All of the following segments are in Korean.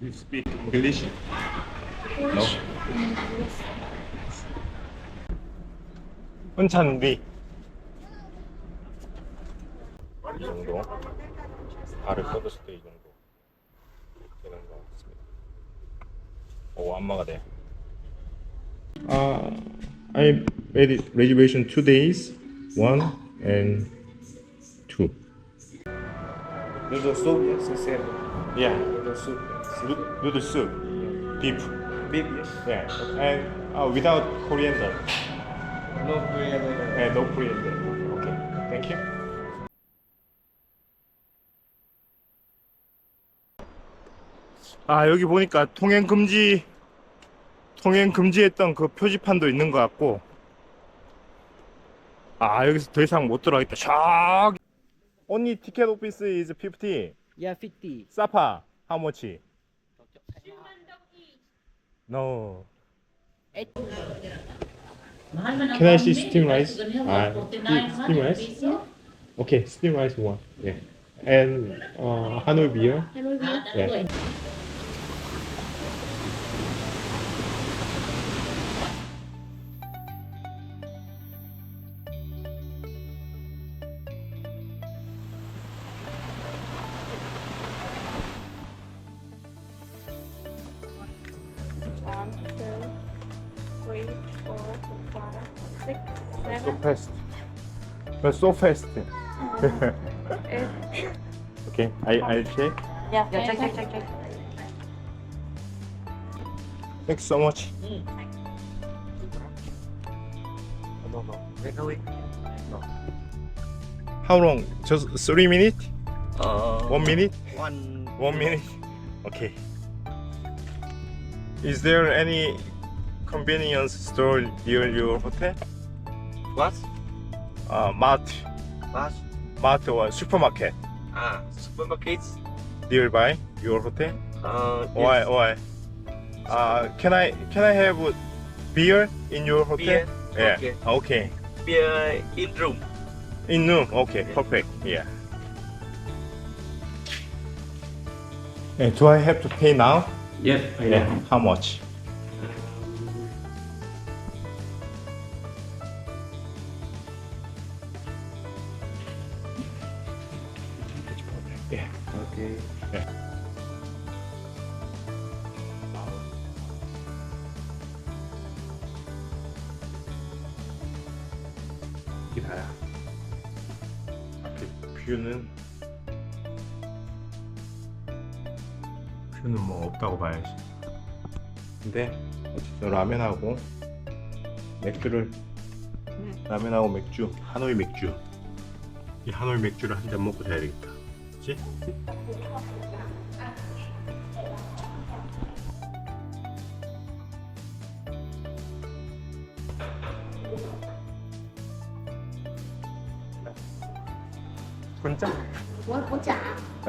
You speak English? No. 은찬비 이 정도 발을 뻗었을 때 이 정도 되는 것 같습니다. 오 안마가 돼. Uh, I made it reservation two days, one and two. Noodle soup, same. Yeah, Noodle soup. Noodle soup, beef. Beef, yes. Yeah, and uh, without coriander. No coriander. 네, no coriander. Okay, thank you. 아 여기 보니까 통행 금지 통행 금지했던 그 표지판도 있는 것 같고 아 여기서 더 이상 못 들어가겠다 샥 Only ticket office is 50 Yeah, 50. 사파 how much? No Can I see steamed rice? Ah, steam- steamed rice? Okay, steamed rice one. Yeah. And uh, Hanoi beer. Yeah. But so fast. okay, I I check. Yeah, yeah, check, check, check, check. Thanks so much. No, no. Take away. How long? Just three minutes? Uh, One minute? One. One minute? Okay. Is there any convenience store near your hotel? What? Uh, mart, What? mart or supermarket Ah, supermarkets. nearby your hotel? Uh, Why? yes. Why? Uh, can I can I have beer in your hotel? Beer? Yeah. Okay. Okay. Beer in room. In room. Okay. Perfect. Yeah. Yeah, do I have to pay now? Yes. Yeah. How much? 기다려. 앞에 뷰는 뷰는 뭐 없다고 봐야지. 근데 어쨌든 라면하고 맥주를 라면하고 맥주 하노이 맥주 이 하노이 맥주를 한 잔 먹고 자야 되겠다. 그렇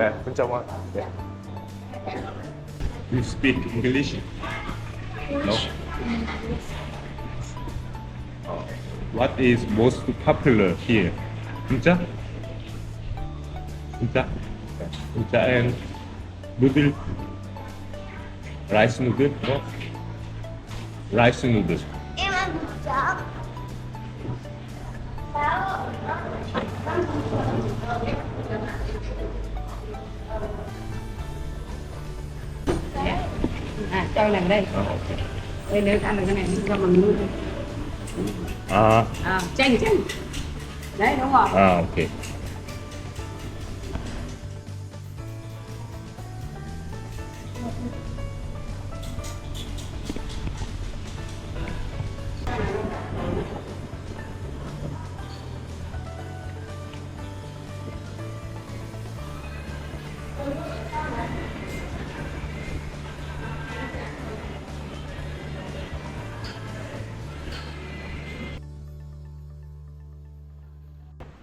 네, 분짜만. 네. You speak English? No. Uh, what is most popular here? 분짜? 분짜? 네. 분짜 and noodle. Rice noodle? No? Rice noodle. à cho lần đây. À, okay. đây nếu ăn được cái này thì cho bằng nuôi à. à chanh chanh. Đấy đúng không? À ok.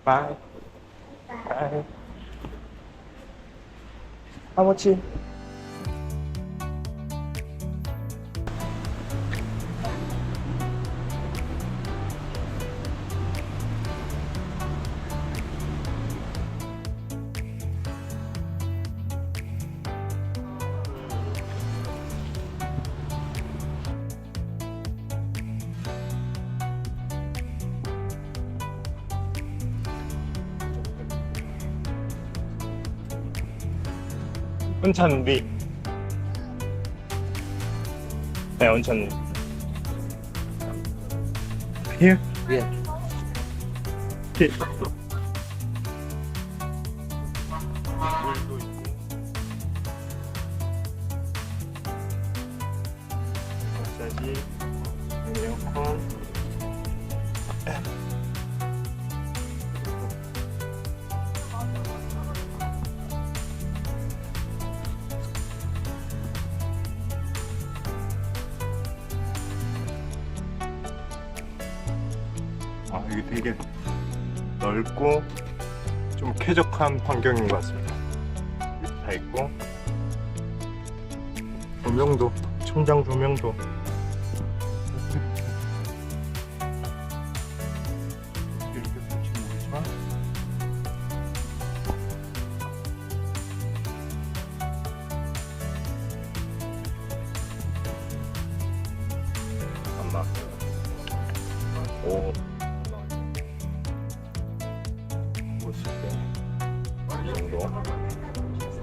케이. Bye. Bye. How much? 은찬리. 네, 은찬리. Here? Yeah. Okay. 에어컨. 아, 이게 되게 넓고 좀 쾌적한 환경인 것 같습니다. 다 있고 조명도 천장 조명도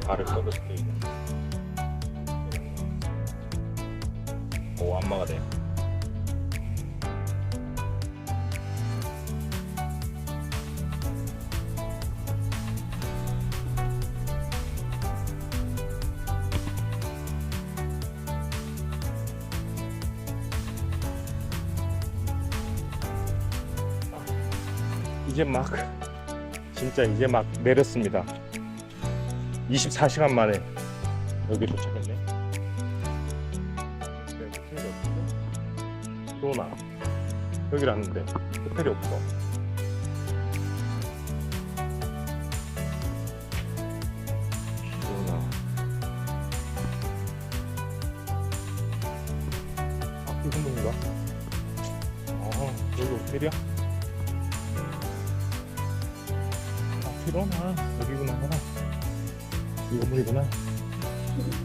발을 뻗을 때 있는 오 안마가 돼 이제 막 진짜 이제 막 내렸습니다. 24시간 만에 여기 도착했네. 네, 없어. 로나 여기 왔는데 호텔이 없어. 로나. 아, 이건 뭔가? 아, 여기 호텔이야? 아, 피로나 여기구나. 이 건물이구나.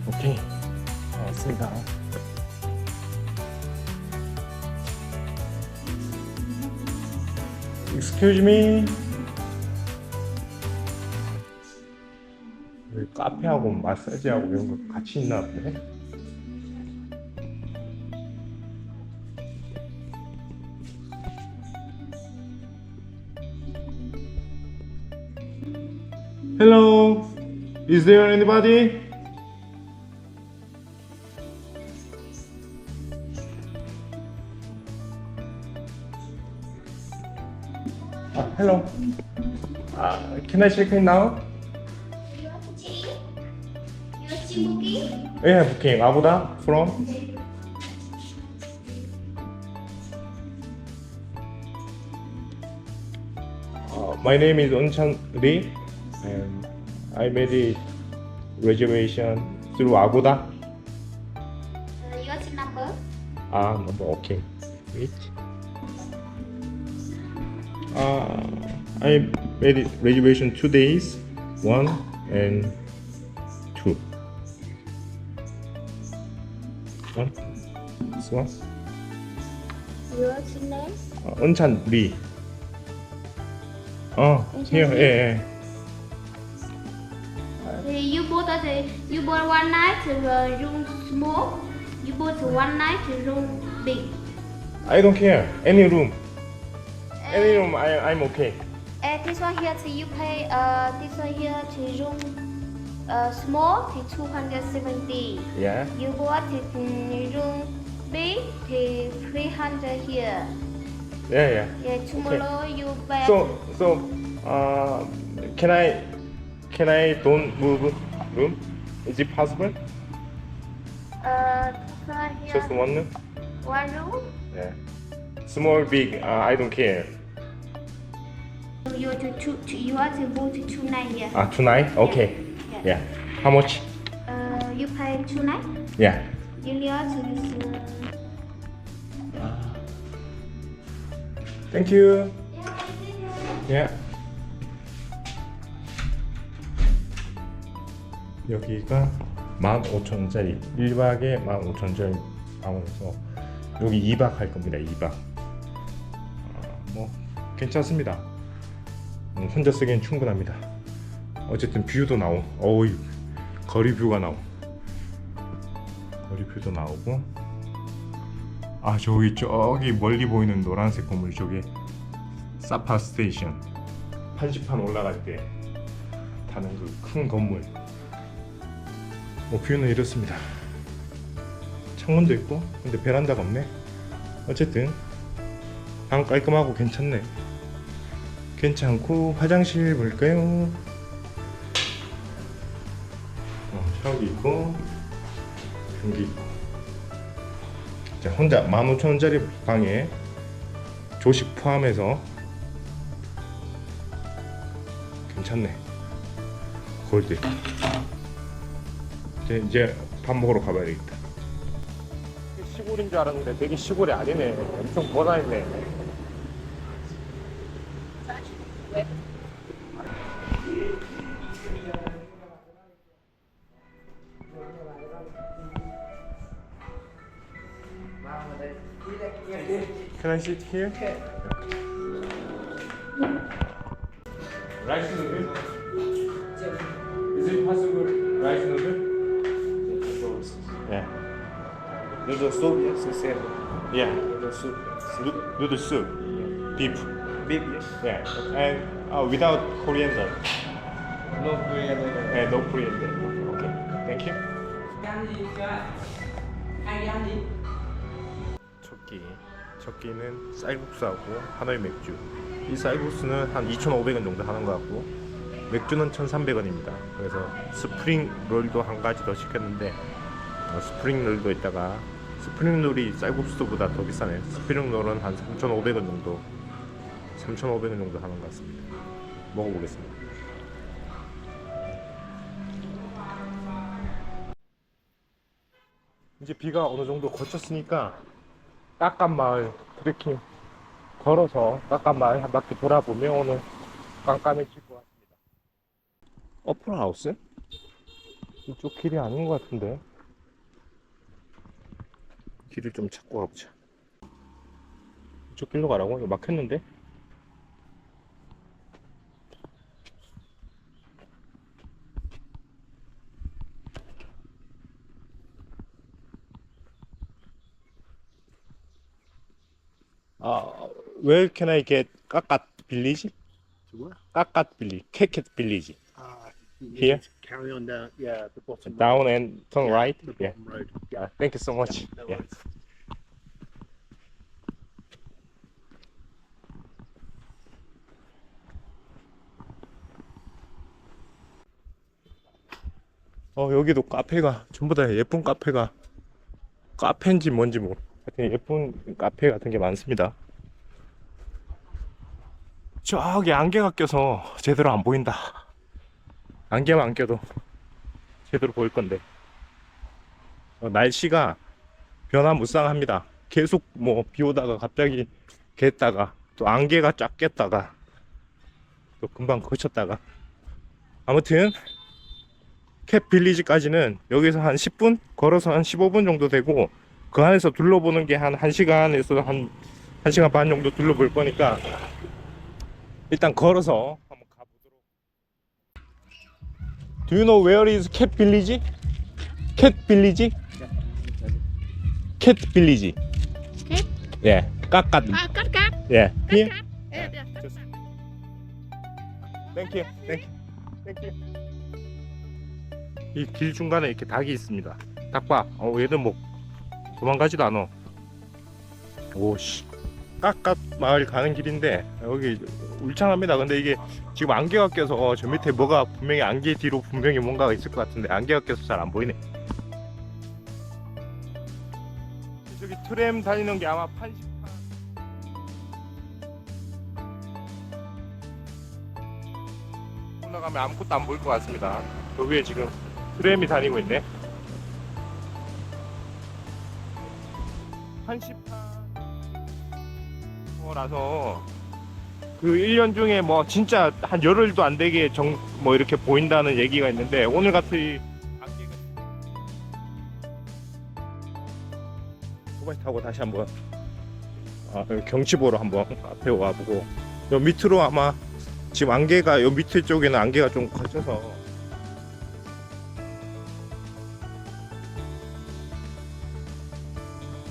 오케이. 아, 왔습니다. Excuse me. 여기 카페하고 마사지하고 이런 거 같이 있나 보네. Is there anybody? Ah, hello. Uh, can I check in now? Booking? Yeah, booking. Abuda from? Uh, my name is Unchan Lee, and I made a reservation through Agoda. Uh, Your number? Ah, number, okay. Wait. Uh, I made a reservation two days, one and two. One, this one. Your name? Uh, Eunsan Lee. Oh, Unchan here, Lee? yeah. yeah. Uh, you bought the you bought one night uh, room small. You bought one night a room big. I don't care. Any room. Any room, I, I'm okay. Uh, this one here, so you pay. Uh, this one here to room uh, small to 270. Yeah. You bought it in room big to 300 here. Yeah, yeah. Yeah, tomorrow you pay. So, so, uh, can I, can I don't move room? Is it possible? uh, this Just one room? one room. Yeah. Small, big, uh, I don't care. You are to, to, to you are to go to two night here. Ah, tonight? Okay. Yeah. Yeah. How much? Uh, you pay tonight? Yeah. You need to. Uh, Thank you. yeah, 여기가 15,000원짜리 1박에 15,000원짜리 방으로서 여기 2박 할 겁니다 2박 아, 뭐 괜찮습니다 음, 혼자 쓰기엔 충분합니다 어쨌든 뷰도 나오 어우 거리 뷰가 나오. 거리 뷰도 나오고. 아 저기 저기 멀리 보이는 노란색 건물 저기 사파 스테이션. 한시판 올라갈 때 타는 그 큰 건물. 뭐 뷰는 이렇습니다. 창문도 있고 근데 베란다가 없네. 어쨌든 방 깔끔하고 괜찮네. 괜찮고 화장실 볼까요? 어, 샤워기 있고 변기 있고 자 혼자 15,000원짜리 방에 조식 포함해서 괜찮네 골드 이제, 이제 밥 먹으러 가봐야 되겠다. 시골인 줄 알았는데 되게 시골이 아니네. 엄청 번화했네. Can I sit here? Sincero. Yeah. Noodle soup. Nu- noodle soup. Beef. Beef, yes. Yeah. And uh, without coriander. No coriander. Yeah, no coriander. Okay. Thank you. 첫끼. 첫끼는 쌀국수하고 하나의 맥주. 이 쌀국수는 한 2,500원 정도 하는 것 같고 맥주는 1,300원입니다. 그래서 스프링 롤도 한 가지 더 시켰는데 어, 스프링 롤도 있다가 스프링 롤이 쌀국수보다 더 비싸네. 스프링 롤은 한 3,500원 정도 3,500원 정도 하는 것 같습니다. 먹어보겠습니다. 이제 비가 어느 정도 그쳤으니까 깎간 마을 트레킹 걸어서 깎간 마을 한 바퀴 돌아보면 오늘 깜깜해질 것 같습니다. 어플 하우스? 이쪽 길이 아닌 것 같은데 길을 좀 찾고 가보자. 이쪽 길로 가라고? 이거 막혔는데? 아, where can I get 까까 빌리지? 까까 빌리, 캐켓 빌리지. Uh, Here? Carry on down, yeah, the bottom. Down and turn right. The Yeah. bottom road. Yeah. Thank you so much. No Yeah. worries. 어 여기도 카페가 전부 다 예쁜 카페가 카페인지 뭔지 뭐 하여튼 예쁜 카페 같은 게 많습니다. 저기 안개가 껴서 제대로 안 보인다. 안개만 안 껴도 제대로 보일 건데 어, 날씨가 변화무쌍합니다. 계속 뭐 비 오다가 갑자기 겠다가 또 안개가 쫙 꼈다가 또 금방 거쳤다가 아무튼 캡 빌리지까지는 여기서 한 10분 걸어서 한 15분 정도 되고 그 안에서 둘러보는 게 한 1시간에서 한 1시간 반 정도 둘러볼 거니까 일단 걸어서 한번 가보도록 Do you know where is cat village? cat village? cat village Cat? Yeah 까까 Ah, cut, cut. Yeah here? Eh, there. Just- Thank you Thank you Thank you 이 길 중간에 이렇게 닭이 있습니다. 닭봐. 어, 얘는 뭐 도망가지도 않아. 오씨. 깝깝 마을 가는 길인데 여기 울창합니다. 근데 이게 지금 안개가 껴서 어, 저 밑에 뭐가 분명히 안개 뒤로 분명히 뭔가가 있을 것 같은데 안개가 껴서 잘 안 보이네. 저기 트램 다니는 게 아마 판식. 올라가면 아무것도 안 보일 것 같습니다. 저 위에 지금 트램이 다니고 있네. 88. 거라서 그 1년 중에 뭐 진짜 한 열흘도 안 되게 정, 뭐 이렇게 보인다는 얘기가 있는데 오늘 같은 안개가 오토바이 타고 다시 한번 아, 경치 보러 한번 앞에 와보고 요 밑으로 아마 지금 안개가 요 밑에 쪽에는 안개가 좀 걸쳐서.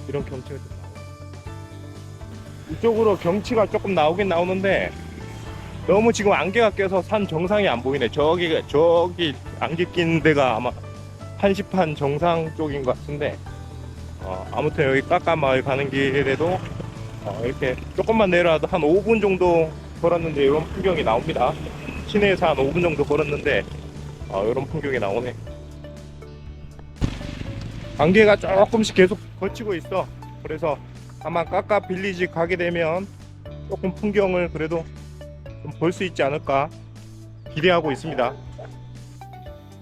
이런 경치가 좀 이쪽으로 경치가 조금 나오긴 나오는데 너무 지금 안개가 껴서 산 정상이 안 보이네. 저기 저기 안개 낀 데가 아마 한시판 정상 쪽인 것 같은데 어, 아무튼 여기 깎아마을 가는 길에도 어, 이렇게 조금만 내려와도 한 5분 정도 걸었는데 이런 풍경이 나옵니다. 시내에서 한 5분 정도 걸었는데 어, 이런 풍경이 나오네. 안개가 조금씩 계속 거치고 있어. 그래서 아마 까까 빌리지 가게 되면 조금 풍경을 그래도 좀 볼 수 있지 않을까 기대하고 있습니다.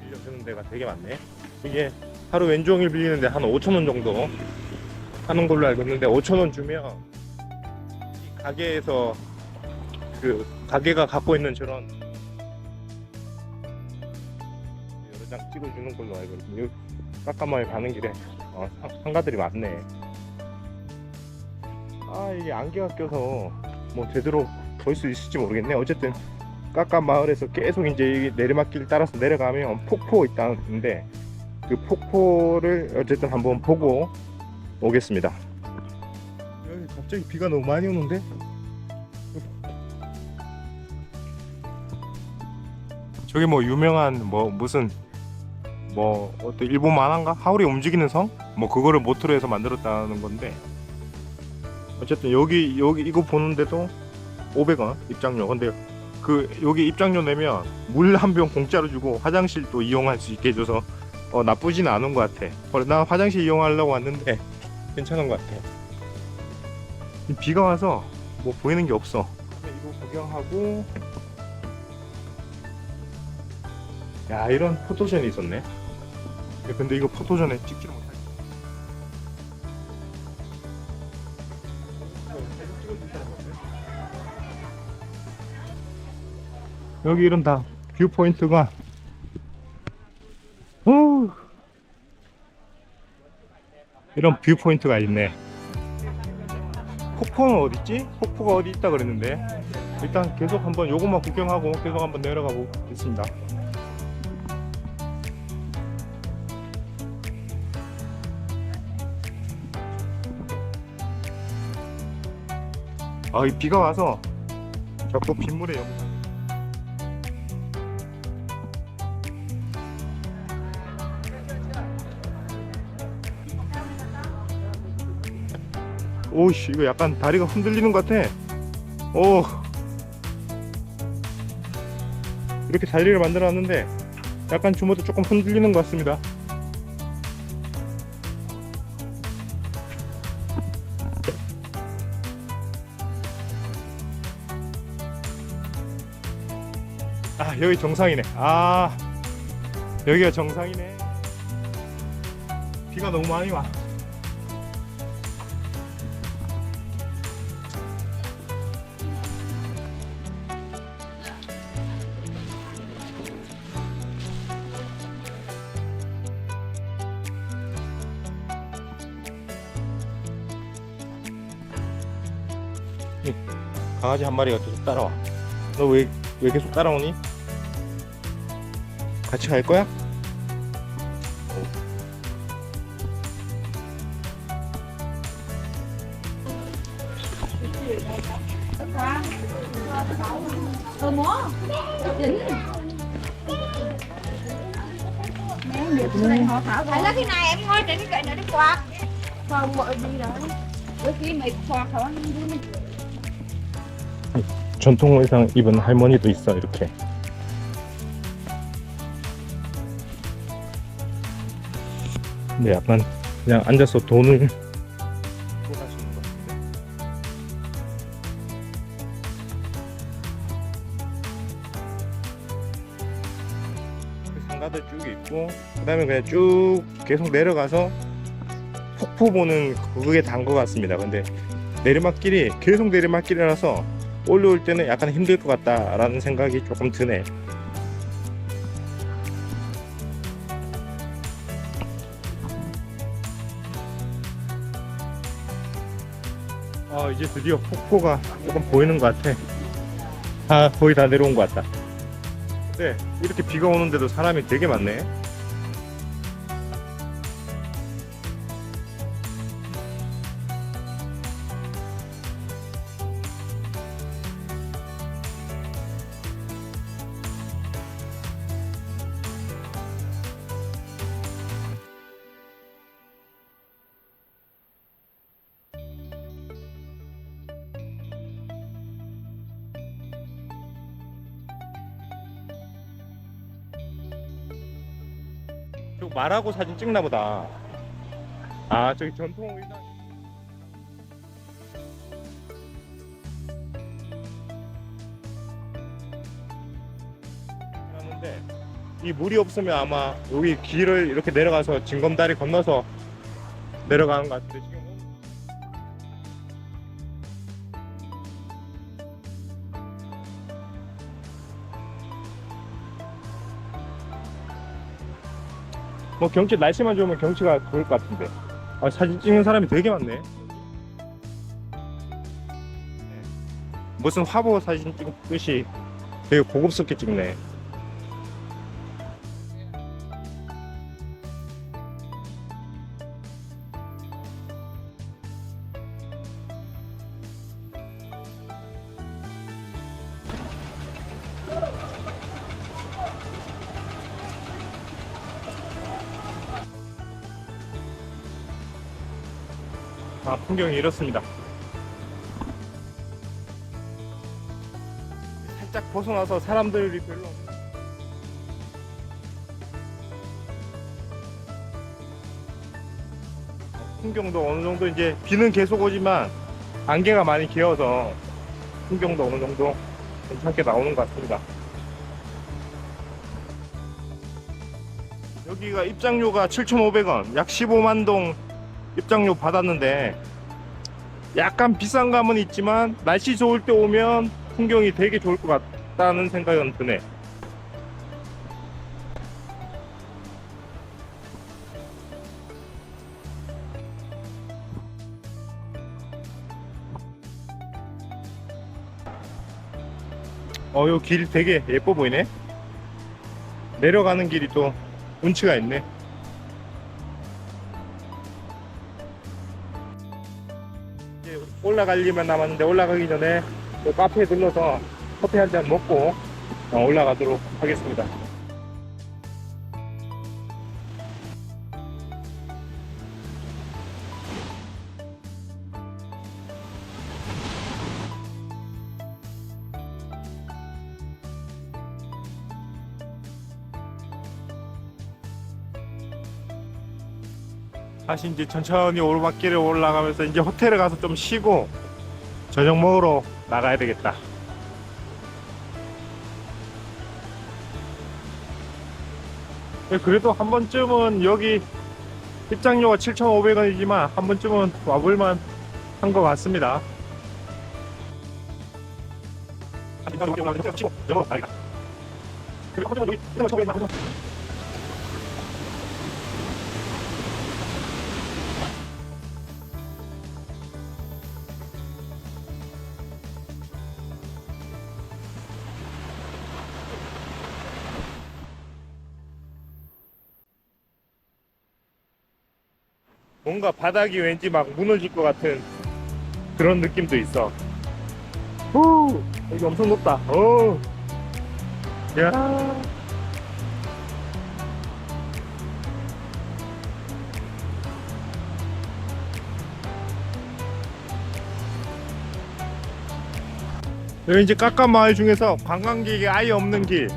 빌려 주는 데가 되게 많네. 이게 하루 왼종일 빌리는데 한 5천원 정도 하는 걸로 알고 있는데 5천원 주면 이 가게에서 그 가게가 갖고 있는 저런 여러 장 찍어주는 걸로 알고. 여기 까까마을 가는 길에 어, 상- 상가들이 많네. 아 이게 안개가 껴서 뭐 제대로 볼 수 있을지 모르겠네. 어쨌든 까까 마을에서 계속 이제 이 내리막길 따라서 내려가면 폭포 있다는데 그 폭포를 어쨌든 한번 보고 오겠습니다. 여기 갑자기 비가 너무 많이 오는데? 저기 뭐 유명한 뭐 무슨 뭐 어떤 일본 만화인가 하울이 움직이는 성? 뭐 그거를 모토로 해서 만들었다는 건데 어쨌든 여기 여기 이거 보는데도 500원 입장료. 근데 그 여기 입장료 내면 물 한 병 공짜로 주고 화장실도 이용할 수 있게 해줘서 어, 나쁘지는 않은 것 같아. 나 화장실 이용하려고 왔는데 괜찮은 것 같아. 이 비가 와서 뭐 보이는 게 없어. 이거 구경하고 야 이런 포토존이 있었네. 근데 이거 포토존에 찍지를 못 여기 이런 다뷰 포인트가 오 이런 뷰 포인트가 있네. 폭포는 어디 있지? 폭포가 어디 있다 그랬는데 일단 계속 한번 요것만 구경하고 계속 한번 내려가 보겠습니다. 아, 이 비가 와서 자꾸 빗물에 영. 오씨 이거 약간 다리가 흔들리는 것 같아. 오 이렇게 자리를 만들어 놨는데 약간 주모도 조금 흔들리는 것 같습니다 아 여기 정상이네 아 여기가 정상이네 비가 너무 많이 와 강아지 한 마리가 계속 따라와. 너 왜 왜 계속 따라오니? 같이 갈 거야? 전통 의상 입은 할머니도 있어 이렇게. 근데 약간 그냥 앉아서 돈을 같은데. 그 상가들 쭉 있고 그 다음에 그냥 쭉 계속 내려가서 폭포 보는 그게 단 것 같습니다. 근데 내리막길이 계속 내리막길이라서 올라올 때는 약간 힘들 것 같다라는 생각이 조금 드네. 아 이제 드디어 폭포가 조금 보이는 것 같아. 아 거의 다 내려온 것 같다. 근데 이렇게 비가 오는데도 사람이 되게 많네. 하고 사진 찍나 보다. 아 저기 전통 의상. 하는데 이 물이 없으면 아마 여기 길을 이렇게 내려가서 징검다리 건너서 내려가는 것 같은데 지금 뭐 경치 날씨만 좋으면 경치가 좋을 것 같은데. 아, 사진 찍는 사람이 되게 많네. 네. 무슨 화보 사진 찍듯이 되게 고급스럽게 찍네 풍경이 이렇습니다. 살짝 벗어나서 사람들이 별로 풍경도 어느 정도 이제 비는 계속 오지만 안개가 많이 끼어서 풍경도 어느 정도 괜찮게 나오는 것 같습니다. 여기가 입장료가 7,500원 약 15만 동 입장료 받았는데 약간 비싼 감은 있지만 날씨 좋을 때 오면 풍경이 되게 좋을 것 같다는 생각은 드네. 어, 요 길 되게 예뻐 보이네. 내려가는 길이 또 운치가 있네. 올라갈 일만 남았는데 올라가기 전에 또 카페에 들러서 커피 한 잔 먹고 어, 올라가도록 하겠습니다. 다시 이제 천천히 오르막길을 올라가면서 이제 호텔에 가서 좀 쉬고 저녁 먹으러 나가야 되겠다. 그래도 한 번쯤은 여기 입장료가 7,500원이지만 한 번쯤은 와볼만 한 것 같습니다. 뭔가 바닥이 왠지 막 무너질 것 같은 그런 느낌도 있어. 후, 여기 엄청 높다. 오, 야. 여기 이제 깎아 마을 중에서 관광객이 아예 없는 길,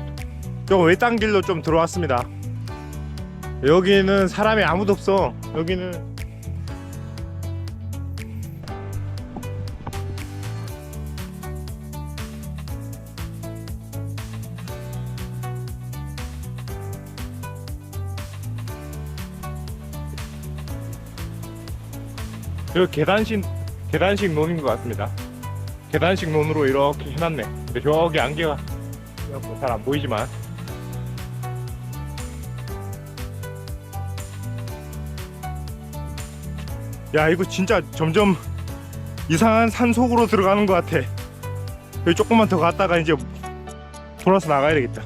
저 외딴 길로 좀 들어왔습니다. 여기는 사람이 아무도 없어. 여기는 그 계단식 계단식 논인 것 같습니다. 계단식 논으로 이렇게 해놨네. 근데 저기 안개가 잘 안 보이지만 야 이거 진짜 점점 이상한 산 속으로 들어가는 것 같아. 여기 조금만 더 갔다가 이제 돌아서 나가야 되겠다.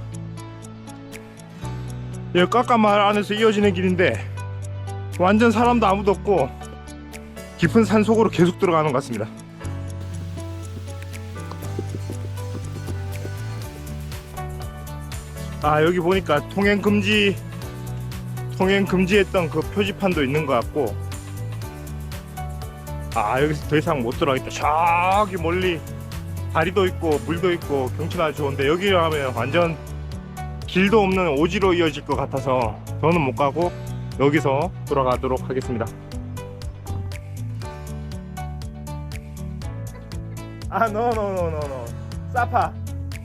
여기 깎아마을 안에서 이어지는 길인데 완전 사람도 아무도 없고 깊은 산 속으로 계속 들어가는 것 같습니다. 아 여기 보니까 통행 금지 통행 금지했던 그 표지판도 있는 것 같고 아 여기서 더 이상 못 들어가겠다 저기 멀리 다리도 있고 물도 있고 경치가 좋은데 여기 가면 완전 길도 없는 오지로 이어질 것 같아서 더는 못 가고 여기서 돌아가도록 하겠습니다. Ah, no, no, no, no, no. Sapa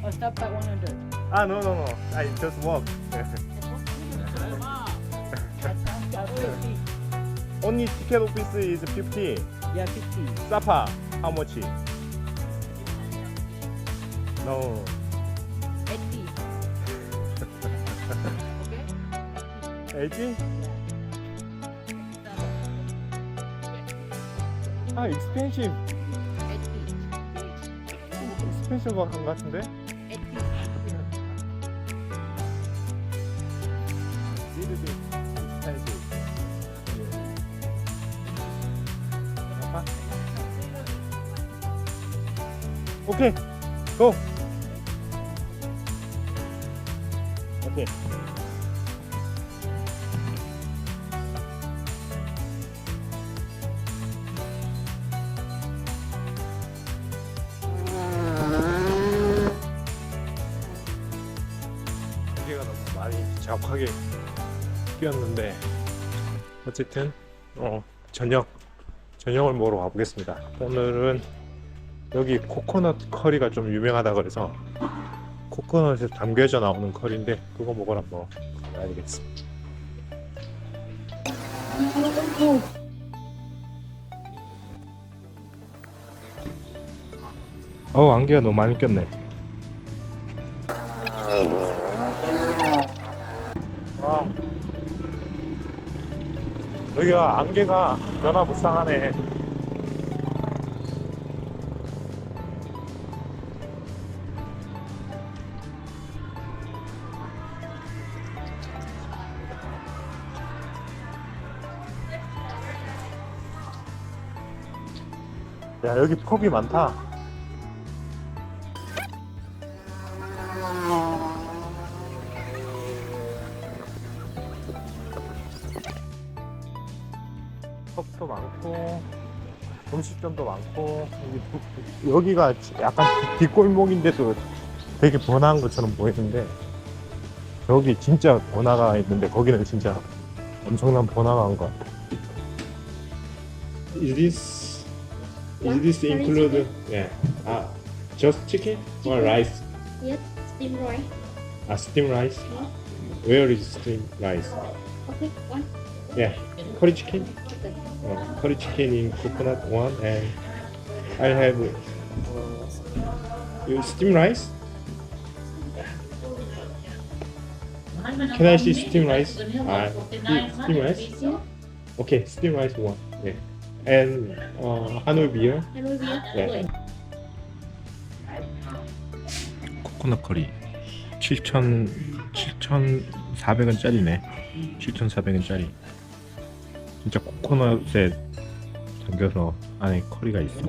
Oh, stop at 100. Ah, no, no, no. I just walked. Only ticket office is 50. Yeah, 50. Sapa, how much? No. 80. 80? Ah, expensive. 80. expensive 한것 같은데? 80. little bit expensive. 아빠? 오케이, 고. 자욱하게 뛰었는데 어쨌든 어 저녁 저녁을 먹으러 가보겠습니다. 오늘은 여기 코코넛 커리가 좀 유명하다 그래서 코코넛에 담겨져 나오는 커리인데 그거 먹으러 한번 가야겠습니다. 어 안개가 너무 많이 꼈네. 여기가 안개가 변화무쌍하네. 야 여기 펍이 많다. 여기가 약간 뒷골목인데도 되게 번화한 것처럼 보이는데 여기 진짜 번화가 있는데 거기는 진짜 엄청난 번화가 한것 같아. Is this is this include yeah uh, just chicken or rice? Yes, steam rice. Ah, steam rice. Where is steam rice? Okay, one. Yeah, curry chicken. Uh, curry chicken in coconut one, and I have uh, you steam rice. Can I see steam rice? Ah, steam- steam rice. Okay, steam rice one. Yeah, and uh, Hanoi beer. 네. 코코넛 커리 7,000 7,400원짜리네. 7,400원짜리. 진짜 코코넛에 담겨서 안에 커리가 있어.